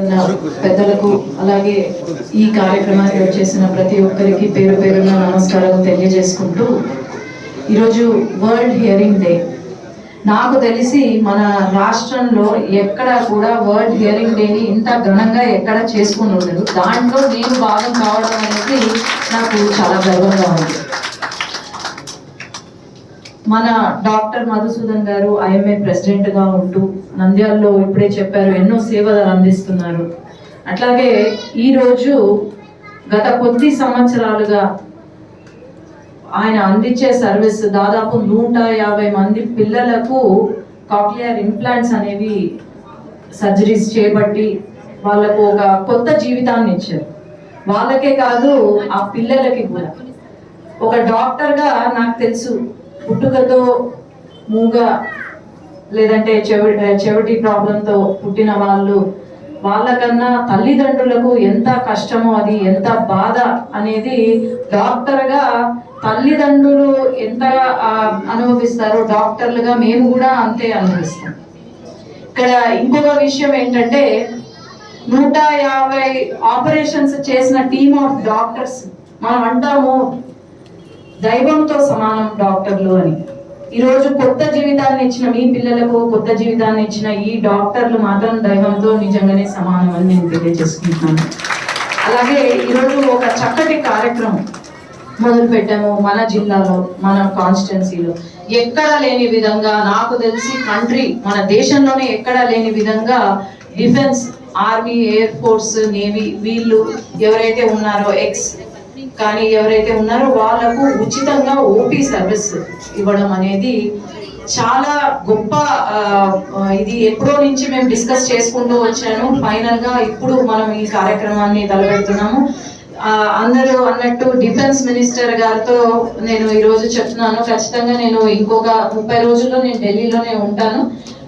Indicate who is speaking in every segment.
Speaker 1: ఉన్న పెద్దలకు అలాగే ఈ కార్యక్రమానికి వచ్చేసిన ప్రతి ఒక్కరికి పేరు పేరున నమస్కారాలు తెలియజేసుకుంటూ ఈరోజు వరల్డ్ హియరింగ్ డే నాకు తెలిసి మన రాష్ట్రంలో ఎక్కడ కూడా వరల్డ్ హియరింగ్ డేని ఇంత ఘనంగా ఎక్కడ చేసుకుని ఉండదు. దాంట్లో నేను భాగం కావడం అనేది నాకు చాలా గర్వంగా ఉంది. మన డాక్టర్ మధుసూదన్ గారు ఐఎంఏ ప్రెసిడెంట్గా ఉంటూ నంద్యాలలో ఇప్పుడే చెప్పారు ఎన్నో సేవలు అందిస్తున్నారు. అట్లాగే ఈరోజు గత కొద్ది సంవత్సరాలుగా ఆయన అందించే సర్వీస్ దాదాపు నూట యాభై మంది పిల్లలకు కాక్లియర్ ఇంప్లాంట్స్ అనేవి సర్జరీస్ చేపట్టి వాళ్ళకు ఒక కొత్త జీవితాన్ని ఇచ్చారు. వాళ్ళకే కాదు ఆ పిల్లలకి కూడా. ఒక డాక్టర్గా నాకు తెలుసు పుట్టుకతో మూగ లేదంటే చెవి చెవిటి ప్రాబ్లంతో పుట్టిన వాళ్ళు వాళ్ళకన్నా తల్లిదండ్రులకు ఎంత కష్టమో అది ఎంత బాధ అనేది డాక్టర్గా తల్లిదండ్రులు ఎంతగా అనుభవిస్తారో డాక్టర్లుగా మేము కూడా అంతే అనుభవిస్తాం. ఇక్కడ ఇంకొక విషయం ఏంటంటే నూట యాభై ఆపరేషన్స్ చేసిన టీమ్ ఆఫ్ డాక్టర్స్ మనం అంటాము దైవంతో సమానం డాక్టర్లు అని. ఈరోజు కొత్త జీవితాన్ని ఇచ్చిన మీ పిల్లలకు కొత్త జీవితాన్ని ఇచ్చిన ఈ డాక్టర్లు మాత్రం దైవంతో నిజంగానే సమానం అని నేను తెలియజేసుకుంటున్నాను. అలాగే ఈరోజు ఒక చక్కటి కార్యక్రమం మొదలు పెట్టాము మన జిల్లాలో మన కాన్స్టిట్యున్సీలో ఎక్కడ లేని విధంగా నాకు తెలిసి కంట్రీ మన దేశంలోనే ఎక్కడ లేని విధంగా defence army air force navy వీళ్ళు ఎవరైతే ఉన్నారో ఎక్స్ కానీ ఎవరైతే ఉన్నారో వాళ్ళకు ఉచితంగా ఓపీ సర్వీస్ ఇవ్వడం అనేది చాలా గొప్ప ఆ, ఇది ఎప్పుడో నుంచి మేము డిస్కస్ చేసుకుంటూ వచ్చాను. ఫైనల్గా ఇప్పుడు మనం ఈ కార్యక్రమాన్ని తలపెడుతున్నాము. అందరూ అన్నట్టు డిఫెన్స్ మినిస్టర్ గారితో నేను ఈ రోజు చెప్తున్నాను. ఖచ్చితంగా నేను ఇంకొక ముప్పై రోజుల్లో నేను ఢిల్లీలోనే ఉంటాను.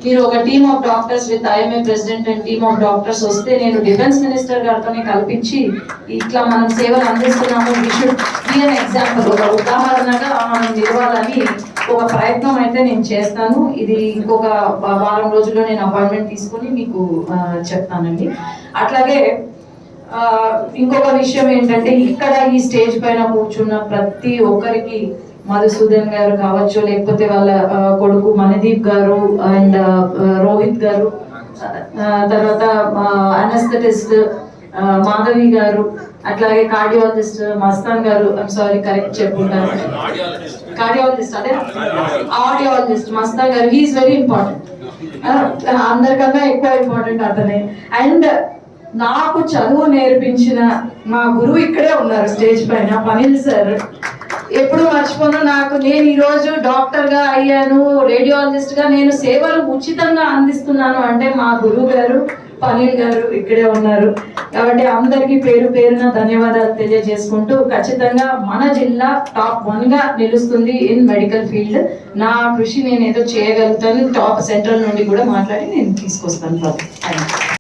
Speaker 1: మీరు ఒక team of doctors with IMA president and team of doctors వస్తే నేను డిఫెన్స్ మినిస్టర్ గారితోనే కల్పించి ఇట్లా మనం సేవలు అందిస్తున్నాము. We should be an example ఒక ఉదాహరణగా మనం నిలవాలని ఒక ప్రయత్నం అయితే నేను చేస్తాను. ఇది ఇంకొక వారం రోజుల్లో నేను అపాయింట్మెంట్ తీసుకుని మీకు చెప్తానండి. అట్లాగే ఇంకొక విషయం ఏంటంటే ఇక్కడ ఈ స్టేజ్ పైన కూర్చున్న ప్రతి ఒక్కరికి మధుసూదన్ గారు కావచ్చు లేకపోతే వాళ్ళ కొడుకు మనదీప్ గారు అండ్ రోహిత్ గారు తర్వాత అనస్థెటిస్ట్ మాధవి గారు అట్లాగే cardiologist Mastan garu sorry correct చెప్పుకుంటాను. కార్డియాలజిస్ట్ అదే? Audiologist Mastan garu he is very important అందరికన్నా ఎక్కువ ఇంపార్టెంట్ అతనే. అండ్ నాకు చదువు నేర్పించిన మా గురువు ఇక్కడే ఉన్నారు స్టేజ్ పైన పనిల్ సార్. ఎప్పుడు మర్చిపోను నాకు. నేను ఈ రోజు డాక్టర్గా అయ్యాను రేడియాలజిస్ట్గా. నేను సేవలు ఉచితంగా అందిస్తున్నాను అంటే మా గురువు గారు పనిల్ గారు ఇక్కడే ఉన్నారు. కాబట్టి అందరికీ పేరు పేరున ధన్యవాదాలు తెలియజేసుకుంటూ ఖచ్చితంగా మన జిల్లా టాప్ వన్గా నిలుస్తుంది ఇన్ మెడికల్ ఫీల్డ్. నా కృషి నేను ఏదో చేయగలుగుతాను. టాప్ సెంట్రల్ నుండి కూడా మాట్లాడి నేను తీసుకొస్తాను. థ్యాంక్